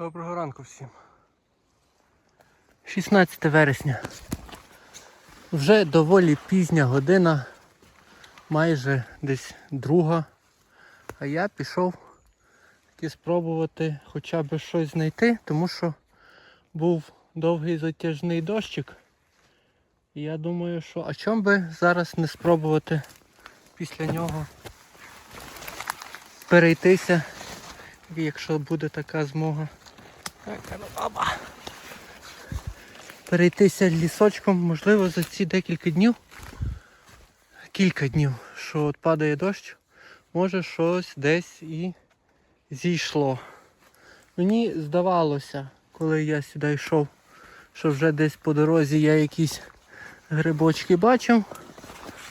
Доброго ранку всім. 16 вересня. Вже доволі пізня година, майже десь друга. А я пішов таки спробувати хоча б щось знайти, тому що був довгий затяжний дощик. І я думаю, що а чом би зараз не спробувати після нього перейтися, якщо буде така змога. Баба. Перейтися лісочком, можливо, за ці декілька днів, кілька днів, що от падає дощ, може щось десь і зійшло. Мені здавалося, коли я сюди йшов, що вже десь по дорозі я якісь грибочки бачив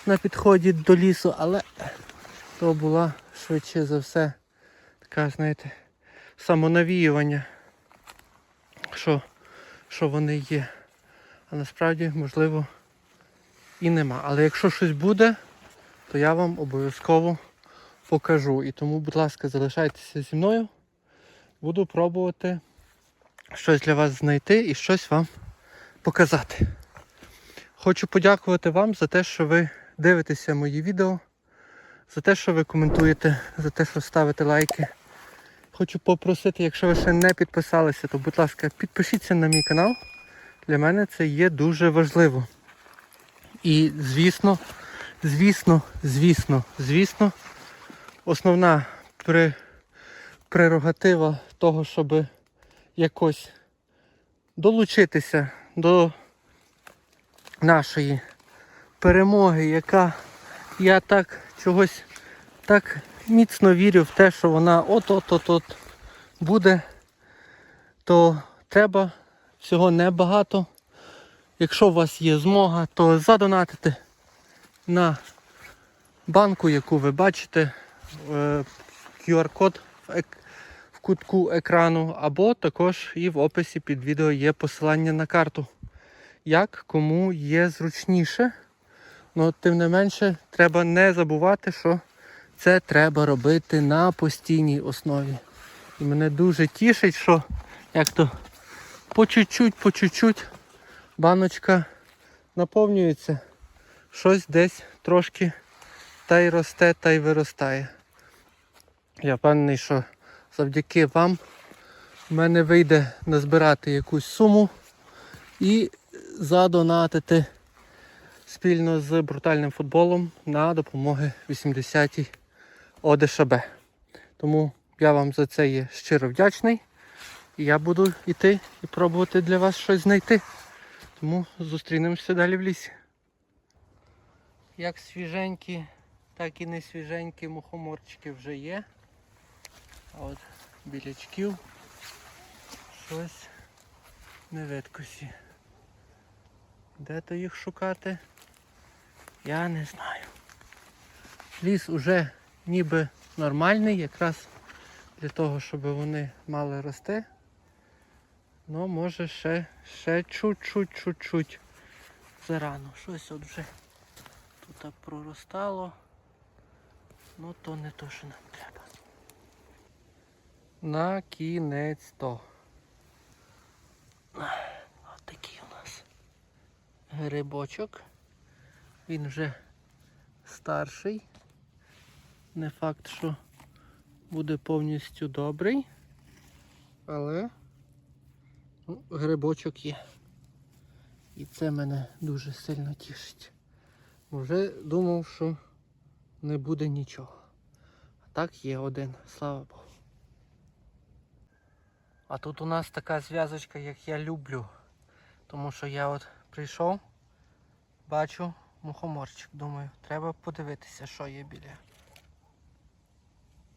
на підході до лісу, але то була швидше за все така, знаєте, самонавіювання, що, що вони є. А насправді, можливо, і нема. Але якщо щось буде, то я вам обов'язково покажу. І тому, будь ласка, залишайтеся зі мною. Буду пробувати щось для вас знайти і щось вам показати. Хочу подякувати вам за те, що ви дивитеся мої відео, за те, що ви коментуєте, за те, що ставите лайки. Хочу попросити, якщо ви ще не підписалися, то будь ласка, підпишіться на мій канал. Для мене це є дуже важливо. І звісно, звісно, звісно, звісно, основна при... прерогатива того, щоб якось долучитися до нашої перемоги, яка я так чогось так міцно вірю в те, що вона от-от-от-от буде, то треба всього небагато. Якщо у вас є змога, то задонатити на банку, яку ви бачите, е, QR-код ек- в кутку екрану, або також і в описі під відео є посилання на карту. Як кому є зручніше. Ну, тим не менше, треба не забувати, що це треба робити на постійній основі. І мене дуже тішить, що як то по чуть-чуть, по чуть-чуть баночка наповнюється. Щось десь трошки та й росте, та й виростає. Я впевнений, що завдяки вам в мене вийде назбирати якусь суму і задонатити спільно з брутальним футболом на допомоги 80-й ОДШБ. Тому я вам за це є щиро вдячний. І я буду йти і пробувати для вас щось знайти. Тому зустрінемося далі в лісі. Як свіженькі, так і не свіженькі мухоморчики вже є. А от білячків щось не видкосі. Де то їх шукати? Я не знаю. Ліс уже ніби нормальний, якраз для того, щоб вони мали рости. Ну, може ще, ще чуть-чуть, чуть-чуть зарано. Щось от вже тут проростало. Ну то не то, що нам треба. На кінець то. Ось такий у нас грибочок. Він вже старший. Не факт, що буде повністю добрий, але ну, грибочок є. І це мене дуже сильно тішить. Вже думав, що не буде нічого. А так є один, слава Богу. А тут у нас така зв'язочка, як я люблю. Тому що я от прийшов, бачу мухоморчик. Думаю, треба подивитися, що є біля.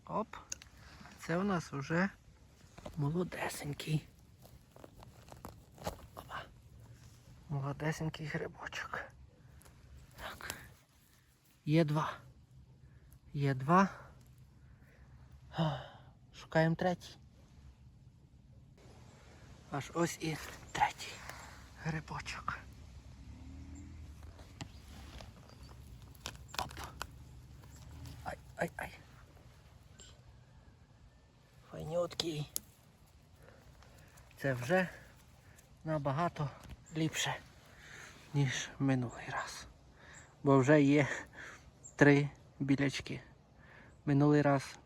Оп. Це у нас вже молодесенький. Опа. Молодесенький грибочок. Так. Є два. Є два. Шукаємо третій. Аж ось і третій грибочок. Оп. Ай, ай. Це вже набагато ліпше, ніж минулий раз. Бо вже є три білячки. Минулий раз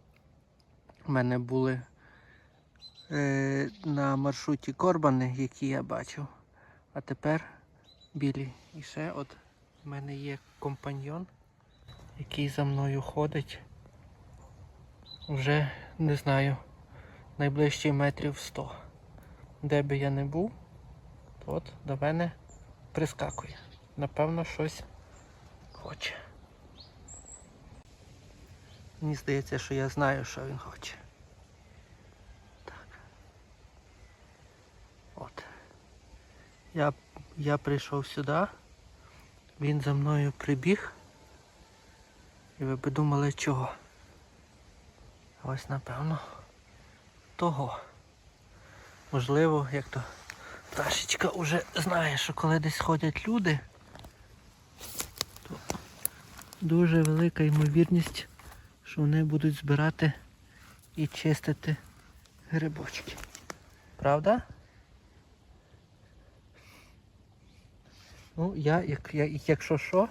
в мене були е, на маршруті корбани, які я бачив. А тепер білі. І ще от в мене є компаньйон, який за мною ходить. Вже не знаю, найближчі метрів 100. Де би я не був, то от до мене прискакує. Напевно, щось хоче. Мені здається, що я знаю, що він хоче. Так. От. Я, я прийшов сюди, він за мною прибіг. І ви б думали чого? Ось напевно того. Можливо, як то пташечка вже знає, що коли десь ходять люди, то дуже велика ймовірність, що вони будуть збирати і чистити грибочки. Правда? Ну, я, як, я, якщо що,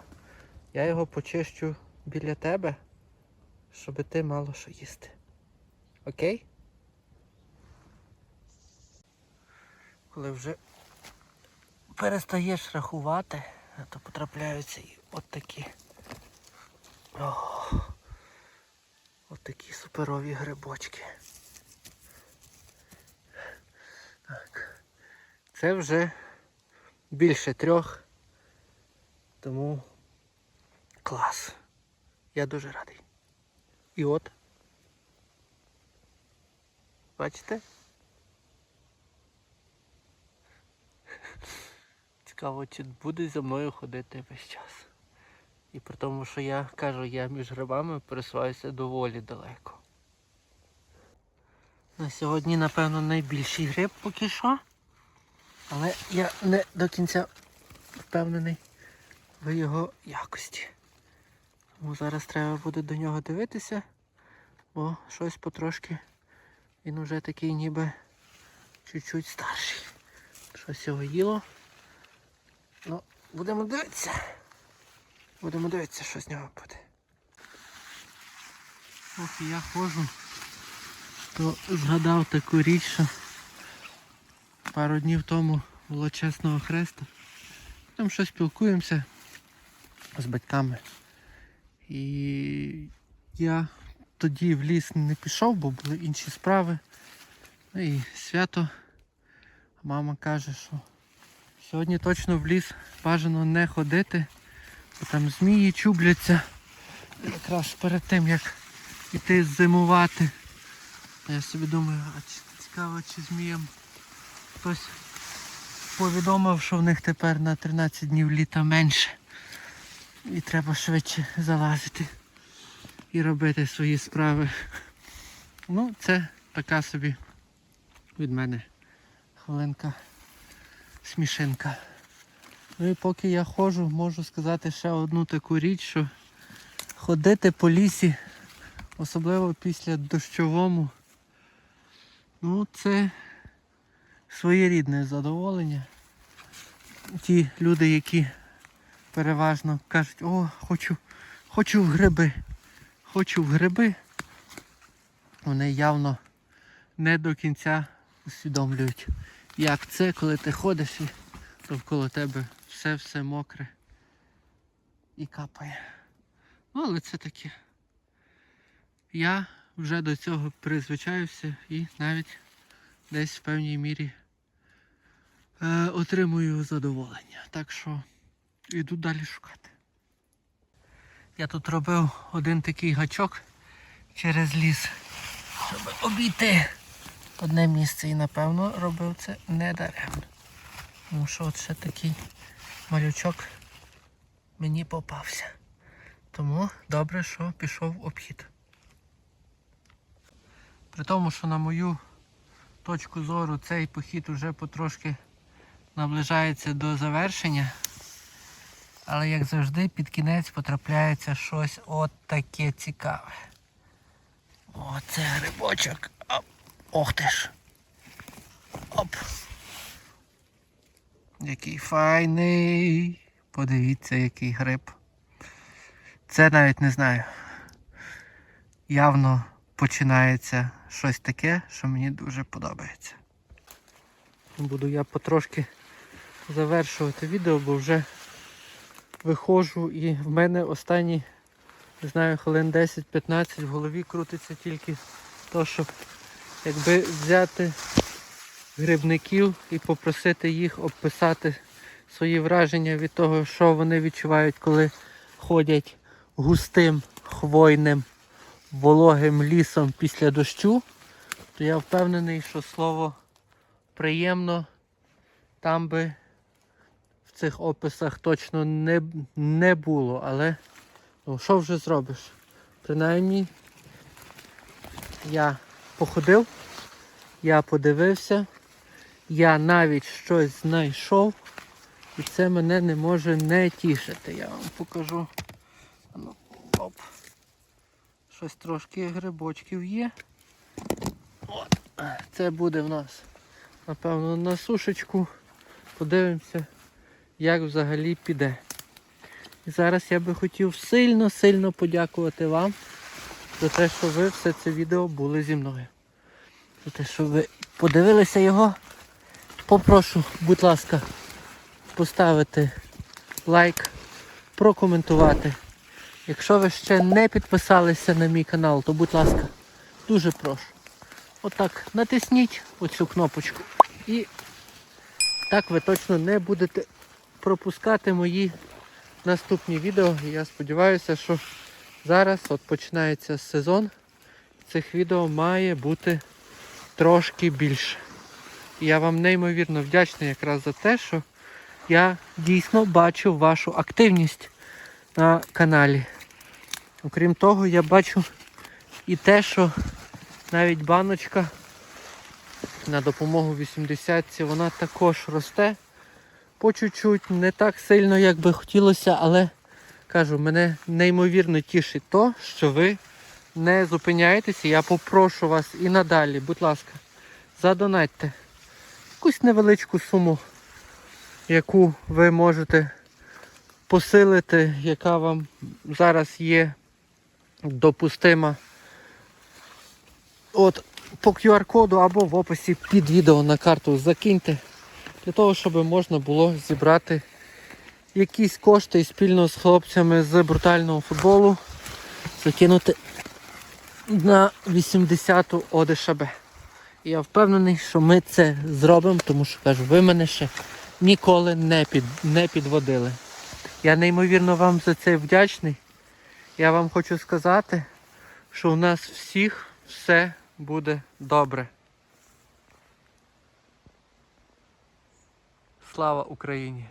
я його почищу біля тебе, щоб ти мало що їсти. Окей? Коли вже перестаєш рахувати, то потрапляються і от такі. О, от такі суперові грибочки. Так. Це вже більше трьох. Тому клас. Я дуже радий. І от. Бачите? Цікаво, чи буде за мною ходити весь час. І при тому, що я кажу, я між грибами пересуваюся доволі далеко. На сьогодні, напевно, найбільший гриб поки що. Але я не до кінця впевнений в його якості. Тому зараз треба буде до нього дивитися, бо щось потрошки він уже такий ніби чуть-чуть старший. Щось його їло. Ну, будемо дивитися. Будемо дивитися, що з нього буде. Поки я ходжу, то згадав таку річ, що пару днів тому було чесного хреста. Там щось спілкуємося з батьками. І я тоді в ліс не пішов, бо були інші справи. Ну і свято. Мама каже, що сьогодні точно в ліс бажано не ходити, бо там змії чубляться якраз перед тим, як іти зимувати. Я собі думаю, а цікаво, чи зміям хтось повідомив, що в них тепер на 13 днів літа менше. І треба швидше залазити і робити свої справи. Ну, це така собі від мене хвилинка смішинка. Ну і поки я ходжу, можу сказати ще одну таку річ, що ходити по лісі, особливо після дощовому, ну це своєрідне задоволення. Ті люди, які переважно кажуть, о, хочу, хочу в гриби, хочу в гриби. Вони явно не до кінця усвідомлюють, як це, коли ти ходиш і довкола тебе все-все мокре і капає. Ну, але це таке. Я вже до цього призвичаюся і навіть десь в певній мірі е, отримую задоволення. Так що Іду далі шукати. Я тут робив один такий гачок через ліс, щоб обійти одне місце і напевно робив це не даремно. Тому що от ще такий малючок мені попався. Тому добре, що пішов обхід. При тому, що на мою точку зору цей похід уже потрошки наближається до завершення. Але як завжди під кінець потрапляється щось от таке цікаве. Оце грибочок. Ох ти ж. Оп. Який файний. Подивіться, який гриб. Це навіть не знаю. Явно починається щось таке, що мені дуже подобається. Буду я потрошки завершувати відео, бо вже виходжу і в мене останні, не знаю, хвилин 10-15 в голові крутиться тільки то, щоб якби взяти грибників і попросити їх описати свої враження від того, що вони відчувають, коли ходять густим хвойним вологим лісом після дощу, то я впевнений, що слово приємно там би в цих описах точно не, не було, але ну, що вже зробиш? Принаймні я походив, я подивився, я навіть щось знайшов, і це мене не може не тішити. Я вам покажу. Ну, оп. Щось трошки грибочків є. От. Це буде в нас, напевно, на сушечку. Подивимося, як взагалі піде. І зараз я би хотів сильно-сильно подякувати вам за те, що ви все це відео були зі мною. За те, що ви подивилися його. Попрошу, будь ласка, поставити лайк, прокоментувати. Якщо ви ще не підписалися на мій канал, то будь ласка, дуже прошу. Отак натисніть оцю кнопочку і так ви точно не будете пропускати мої наступні відео. Я сподіваюся, що зараз от починається сезон. Цих відео має бути трошки більше. Я вам неймовірно вдячний якраз за те, що я дійсно бачу вашу активність на каналі. Окрім того, я бачу і те, що навіть баночка на допомогу 80-ці, вона також росте по чуть-чуть, не так сильно, як би хотілося, але кажу, мене неймовірно тішить то, що ви не зупиняєтеся. Я попрошу вас і надалі, будь ласка, задонатьте якусь невеличку суму, яку ви можете посилити, яка вам зараз є допустима. От по QR-коду або в описі під відео на карту закиньте, для того, щоб можна було зібрати якісь кошти спільно з хлопцями з брутального футболу закинути на 80-ту ОДШБ. Я впевнений, що ми це зробимо, тому що кажу, ви мене ще ніколи не, під, не підводили. Я неймовірно вам за це вдячний. Я вам хочу сказати, що у нас всіх все буде добре. Слава Україні!